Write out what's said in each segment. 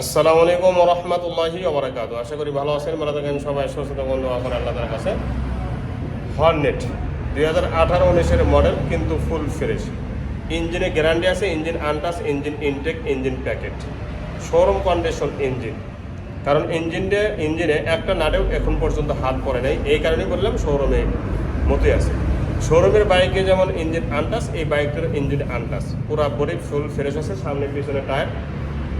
আসসালামু আলাইকুম রহমতুল্লাহি ওবরাকাত আশা করি ভালো আছেন, ভালো থাকেন সবাই, সুস্থ বন্ধু এখন আল্লাহর কাছে। হর্নেট দুই হাজার আঠারো উনিশের মডেল কিন্তু ফুল ফ্রেশ ইঞ্জিনে গ্যারান্টি আছে engine untouched engine intact engine packet showroom condition engine কারণ ইঞ্জিনটা ইঞ্জিনে একটা নাটেও এখন পর্যন্ত হাত পড়ে নাই। এই কারণেই বললাম শোরুমে মতোই আছে। শোরুমের বাইকে যেমন ইঞ্জিন আনটাস এই বাইকটার ইঞ্জিন আনটাস পুরা বডি ফুল ফ্রেশ আছে, সামনে পিছনে টায়ার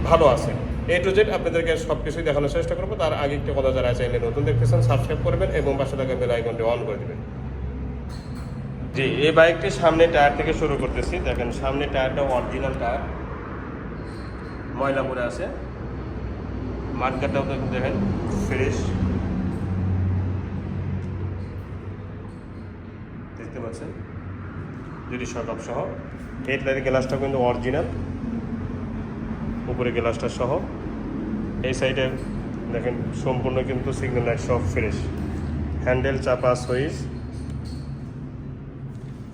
ভালো আছে। এ টু জেড আপনাদেরকে সব কিছুই দেখানোর চেষ্টা করব। তার আগে একটু কথা যারা চাইলে নতুন দেখতেছেন সাবস্ক্রাইব করবেন এবং পাশে থাকা বেল আইকনটি অন করে দেবেন। জি, এই বাইকটি সামনে টায়ার থেকে শুরু করতেছি। দেখেন, সামনে টায়ারটা অরিজিনাল টায়ার। ময়লা পড়ে আছে মাঠগাটাও দেখেন ফ্রেশ দেখতে পাচ্ছেন? দুটি সকাপ সহ। হেডলাইটের গ্লাসটা কিন্তু অরিজিনাল উপরে গ্লাসটা সহ। এই সাইডে দেখেন, সম্পূর্ণ কিন্তু সিগন্যাল লাইট সব ফ্রেশ হ্যান্ডেল চাপা সুইচ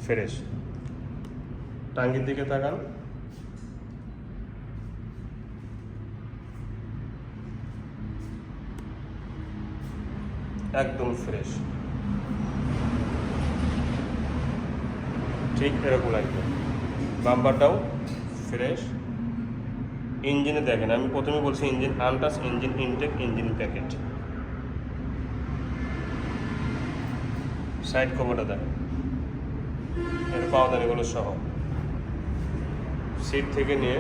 ফ্রেশ টাঙ্গির দিকে তাকান। একদম ফ্রেশ ঠিক এরকম লাগবে। বাম্পারটাও ফ্রেশ ইঞ্জিনে দেখেন, আমি প্রথমে বলছি engine untouched, engine intact, engine packet. Side কভারটা দেখেন। এর পাওদানিগুলো সহ। সিট থেকে নিয়ে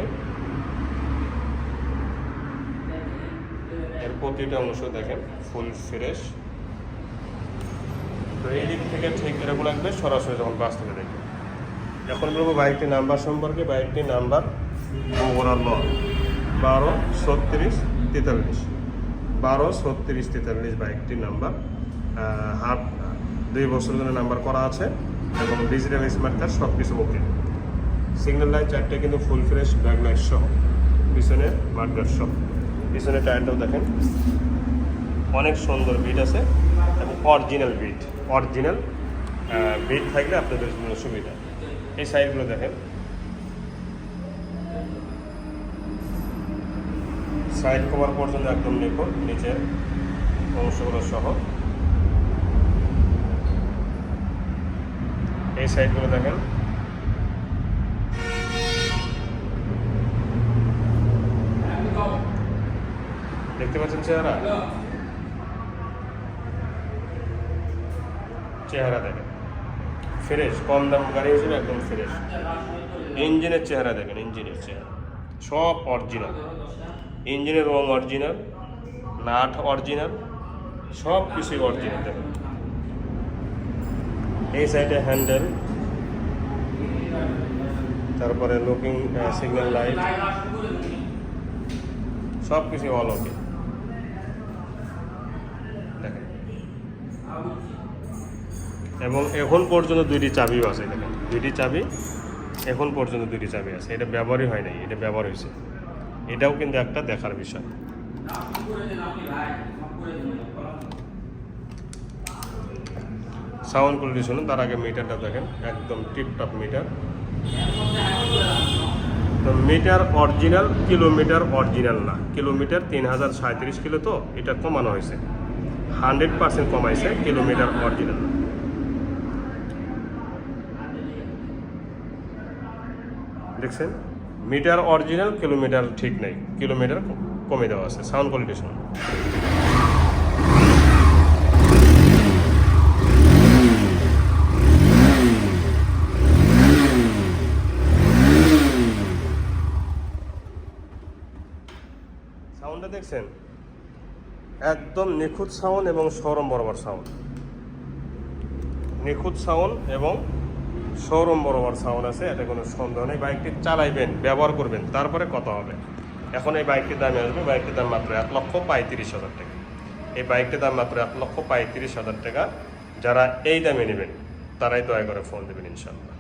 এর প্রতিটা অংশ দেখেন, ফুল ফ্রেশ। তো এই থেকে ঠিক এরকম লাগবে, সরাসরি যখন বাস থেকে দেখবে এখন বলব বাইকটির নাম্বার সম্পর্কে, বাইকটির নাম্বার বগুড়ার ল বারো, ছত্রিশ, তেতাল্লিশ। বারো, ছত্রিশ, তেতাল্লিশ বাইকটির নাম্বার হাফ, দুই বছর ধরে নাম্বার করা আছে এবং ডিজিটাল স্মার্ট কার্ড সব কিছু ওকে সিগন্যাল লাইট চারটে কিন্তু ফুল ফ্রেশ ব্যাক লাইট সহ। পিছনে মার্কার সহ। পিছনে টায়ারটাও দেখেন। অনেক সুন্দর বিট আছে এবং অরিজিনাল বিট অরিজিনাল বিট থাকলে আপনাদের জন্য সুবিধা। এই সাইডগুলো দেখেন। সাইড কভার পর্যন্ত একদম নিখুঁত নিচের অংশগুলো সহ। এই সাইডগুলো দেখেন। দেখতে পাচ্ছেন চেহারা? চেহারা দেখেন। ফ্রেশ, কম দাম গাড়ি হিসেবে একদম ফ্রেশ। ইঞ্জিনের চেহারা দেখেন, ইঞ্জিনের চেহারা। সব অরিজিনাল ইঞ্জিনের রং অরিজিনাল, নাট অরিজিনাল, সব কিছুই অরিজিনাল। এই সাইডে হ্যান্ডেল তারপরে লুকিং সিগন্যাল লাইট সব কিছু অল ওকে দেখেন। এবং এখন পর্যন্ত দুইটি চাবিও আছে, দেখেন। দুইটি চাবি, এখন পর্যন্ত দুইটি চাবি আছে। এটা ব্যবহারই হয় নাই, এটা ব্যবহার হয়েছে। এটাও কিন্তু একটা দেখার বিষয়। সাউন্ড কোয়ালিটি শুনুন, তার আগে মিটারটা দেখেন, একদম টিপটপ মিটার। তো মিটার অরিজিনাল, কিলোমিটার অরিজিনাল না। কিলোমিটার তিন হাজার সাঁত্রিশ কিলো তো, এটা কমানো হয়েছে। হান্ড্রেড পার্সেন্ট কমাইছে, কিলোমিটার অরিজিনাল। দেখছেন? মিটার অরিজিনাল, কিলোমিটার ঠিক নেই। কিলোমিটার কমে দেওয়া আছে সাউন্ড কোয়ালিটি শুনুন। সাউন্ডটা দেখছেন? একদম নিখুঁত সাউন্ড এবং সরম বরাবর সাউন্ড নিখুঁত সাউন্ড এবং শোরুম বরাবর সাউন্ড আছে, এতে কোনো সন্দেহ নেই। বাইকটি চালাইবেন, ব্যবহার করবেন, তারপরে কত হবে। এখন এই বাইকটির দামে আসবে, বাইকটির দাম মাত্র এক লক্ষ পঁয়ত্রিশ হাজার টাকা। এই বাইকটির দাম মাত্র এক লক্ষ পঁয়ত্রিশ হাজার টাকা। যারা এই দামে নেবেন, তারাই দয়া করে ফোন দেবেন ইনশাল্লাহ